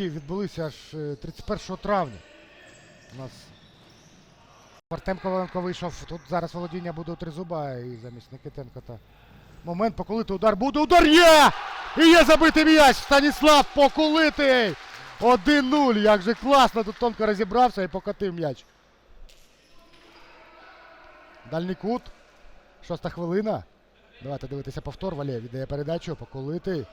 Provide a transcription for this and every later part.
які відбулися аж е, 31 травня. У нас Артем Коваленко вийшов. Тут зараз володіння буде у Тризуба і замість Никитенка та момент покулити удар буде. Удар є! І є забитий м'яч! Станіслав Покулитий! 1-0. Як же класно тут тонко розібрався і покотив м'яч. Дальній кут. Шоста хвилина. Давайте дивитися повтор. Валєв віддає передачу. Покулитий.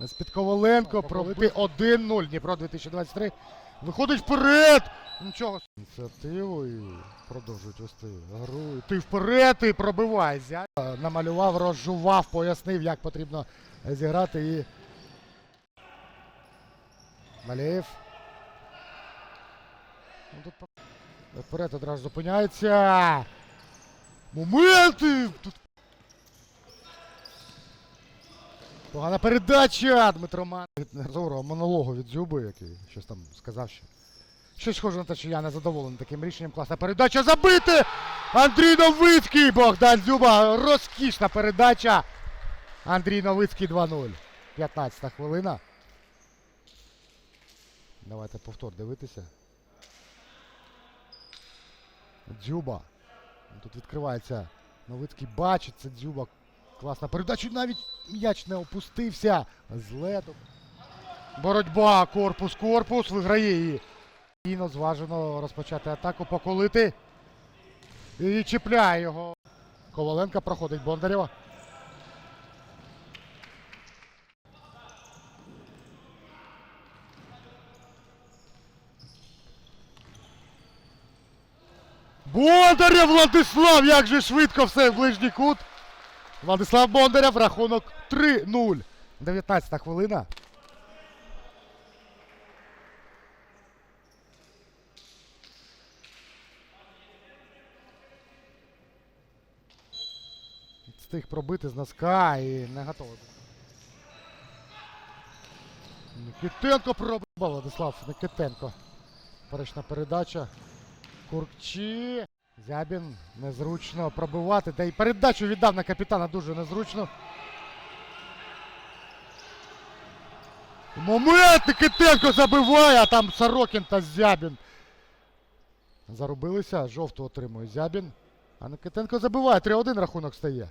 З-під Коваленко пробити 1-0. Дніпро 2023. Виходить вперед! Нічого. Ініціативу і продовжують вести гру. Ти вперед і пробивай. Зя... Намалював, розжував, пояснив, як потрібно зіграти і. Малеєв. Ну, Вперед одразу зупиняється. Моменти! Тут... Погана передача! Дмитро Ман. Зоро монологу від Зюби, який щось там сказав, що. Щось схоже на те, що я не задоволений таким рішенням. Класна передача забити! Андрій Новицький! Богдан Дзюба! Розкішна передача! Андрій Новицький 2-0. 15 хвилина. Давайте повтор дивитися. Дзюба. Тут відкривається. Новицький бачить це Дзюба. Класна передача. Навіть м'яч не опустився. З леду. Боротьба. Корпус, корпус. Виграє її. Спокійно, зважено розпочати атаку, поколити. І чіпляє його. Коваленко проходить Бондарєва. Бондарєв Владислав! Як же швидко все в ближній кут. Владислав Бондарєв, рахунок 3-0. 19 хвилина. Встиг пробити з носка і не готовий. Никитенко пробив. Владислав Никитенко. Перечна передача. Куркчі. Зябін незручно пробивати. Та й передачу віддав на капітана дуже незручно. Момент Никитенко забиває, а там Сорокін та Зябін. Зарубилися. Жовту отримує Зябін. А Никитенко забиває. 3-1 рахунок стає.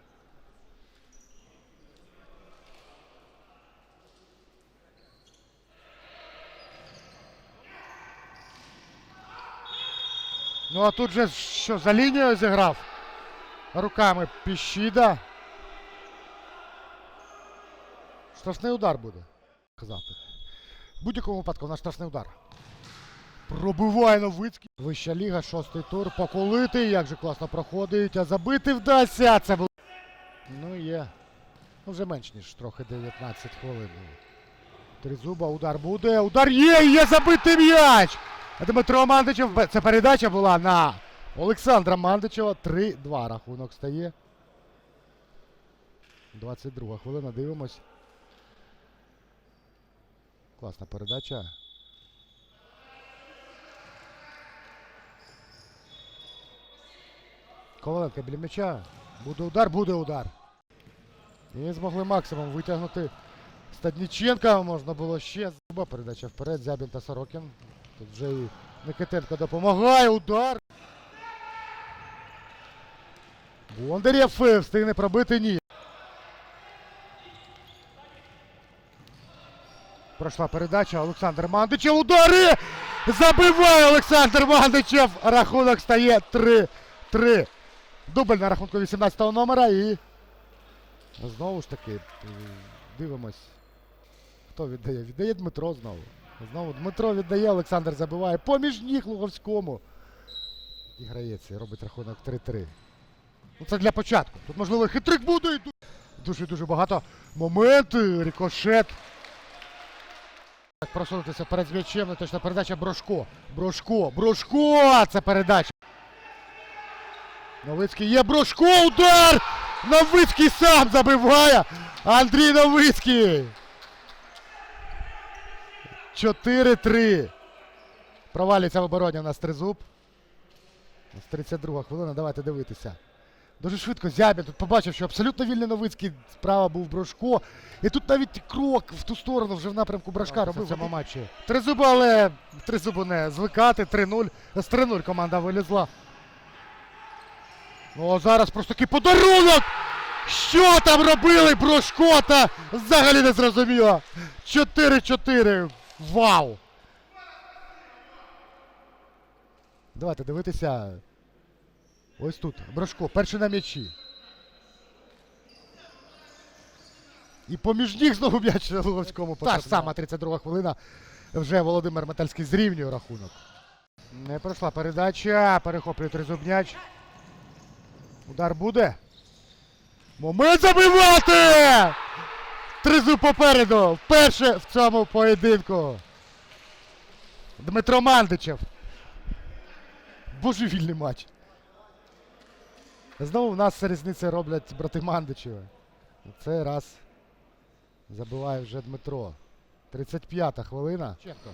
Ну а тут же що, за лінією зіграв? Руками Піщіда. Штрафний удар буде. Казати. В будь-якому випадку у нас штрафний удар. Пробиває Новицький. Вища ліга, шостий тур. Поколитий. Як же класно проходить. А забити вдасться. Це було. Ну є. Ну вже менш ніж трохи 19 хвилин. Тризуба, удар буде. Удар є! Є забитий м'яч! Дмитро Мандичев. Це передача була на Олександра Мандичева. 3-2 рахунок стає. 22 хвилина. Дивимось. Класна передача. Коваленко біля м'яча. Буде удар, буде удар. І змогли максимум витягнути Стадніченка. Можна було ще. Передача вперед. Зябін та Сорокін. Тут вже і Никитенко допомагає. Удар. Бондарєв е, встигне пробити ні. Пройшла передача. Олександр Мандичев. Удари! Забиває Олександр Мандичев. Рахунок стає 3-3. Дубль на рахунку 18-го номера і. Знову ж таки, дивимось. Хто віддає? Віддає Дмитро знову. Знову Дмитро віддає, Олександр забиває. Поміж ніг Луговському. І грається, робить рахунок 3-3. Ну це для початку. Тут, можливо, хитрик буде. Дуже-дуже багато моментів. Рикошет. Так просунутися перед м'ячем. Не точна передача Брошко. Брошко. Брошко! Це передача. Новицький є Брошко. Удар! Новицький сам забиває. Андрій Новицький. 4-3. Провалюється в обороні у нас тризуб. Нас 32 хвилина. Давайте дивитися. Дуже швидко Зябін тут побачив, що абсолютно вільний Новицький справа був Брошко. І тут навіть крок в ту сторону вже в напрямку Брошка робив в цьому матчі. Тризубу, але тризубу не звикати. 3-0. З 3-0 команда вилізла. Ну а зараз просто такий подарунок! Що там робили Брошко та взагалі не зрозуміло. 4-4. Вау! Давайте дивитися. Ось тут. Брошко, перший на м'ячі. І поміж ніг знову м'яч на Луговському. Та ж сама 32 хвилина. Вже Володимир Метальський зрівнює рахунок. Не пройшла передача. Перехоплює тризубняч. Удар буде. Момент забивати! Тризуб попереду. Вперше в цьому поєдинку. Дмитро Мандичев. Божевільний матч. Знову в нас різниці роблять брати Мандичеви. Цей раз забиває вже Дмитро. 35-та хвилина. Ченко.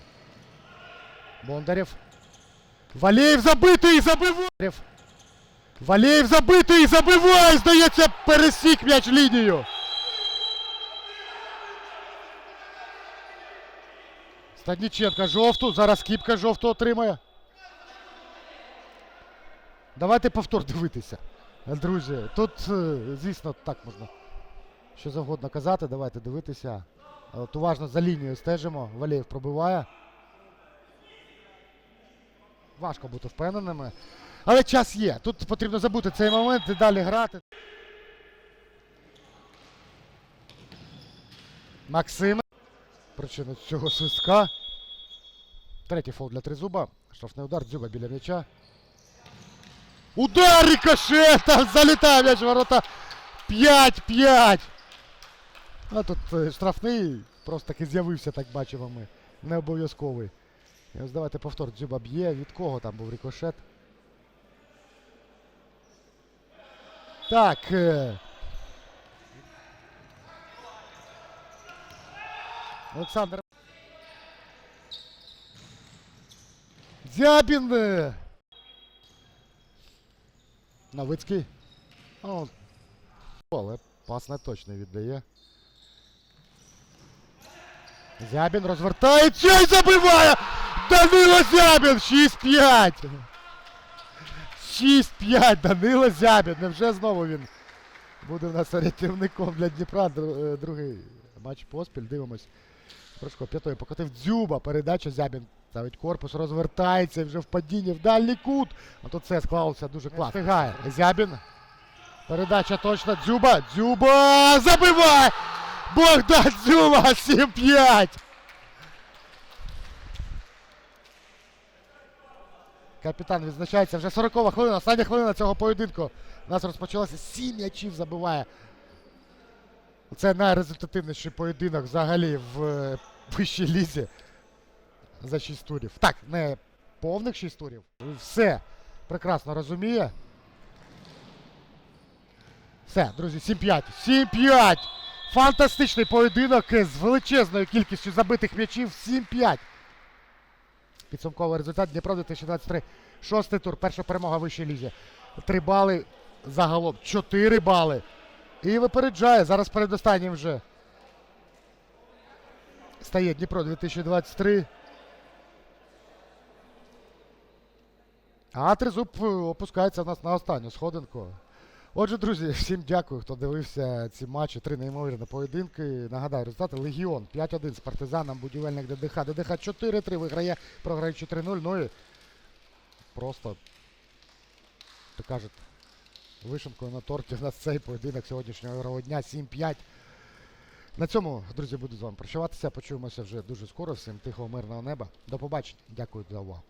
Бондарєв. Валєєв забитий і забиває! Валєєв забитий і забиває! Здається, пересік м'яч лінію. Стадніченка жовту. Зараз Кіпка жовту отримає. Давайте повтор дивитися. Друзі, тут, е, звісно, так можна що завгодно казати. Давайте дивитися. От уважно за лінією стежимо. Валєєв пробиває. Важко бути впевненими. Але час є. Тут потрібно забути цей момент і далі грати. Максим. Причина цього свистка. Третій фол для Тризуба. Штрафний удар Дзюба біля м'яча. Удар рикошета! Залітає м'яч ворота. 5-5. А тут е, штрафний просто таки з'явився, так бачимо ми. Не обов'язковий. І ось давайте повтор. Дзюба б'є. Від кого там був рикошет? Так. е. Олександр. Зябін. Новицький. О, але пас не точно віддає. Зябін розвертається і забиває! Данило Зябін! 6-5! 6-5 Данило Зябін. Невже знову він буде в нас рятівником для Дніпра. Е, Другий матч поспіль. Дивимось. Прошко п'ятою покотив Дзюба. Передача Зябін. Ставить корпус, розвертається вже в падінні в дальній кут. А тут це склалося дуже класно. Встигає. Зябін. Передача точно. Дзюба. Дзюба! Забиває! Богдан Дзюба! 7-5! Капітан відзначається вже 40 хвилина. Остання хвилина цього поєдинку. У нас розпочалося 7 м'ячів забиває. Це найрезультативніший поєдинок взагалі в е, вищій лізі за 6 турів. Так, не повних 6 турів. Все прекрасно розуміє. Все, друзі, 7-5. 7-5! Фантастичний поєдинок з величезною кількістю забитих м'ячів. 7-5. Підсумковий результат Дніпро 2023. Шостий тур. Перша перемога в вищій лізі. Три бали загалом. Чотири бали. І випереджає. Зараз передостаннім вже. Стає Дніпро 2023. А Тризуб е, опускається в нас на останню сходинку. Отже, друзі, всім дякую, хто дивився ці матчі. Три неймовірні поєдинки. Нагадаю, результати Легіон 5-1 з партизаном, будівельник ДДХ. ДДХ 4-3 виграє, програє 4-0. Ну і просто, то кажуть, вишенкою на торті у нас цей поєдинок сьогоднішнього ігрового дня 7-5. На цьому, друзі, буду з вами прощаватися. Почуємося вже дуже скоро. Всім тихого, мирного неба. До побачення. Дякую за увагу.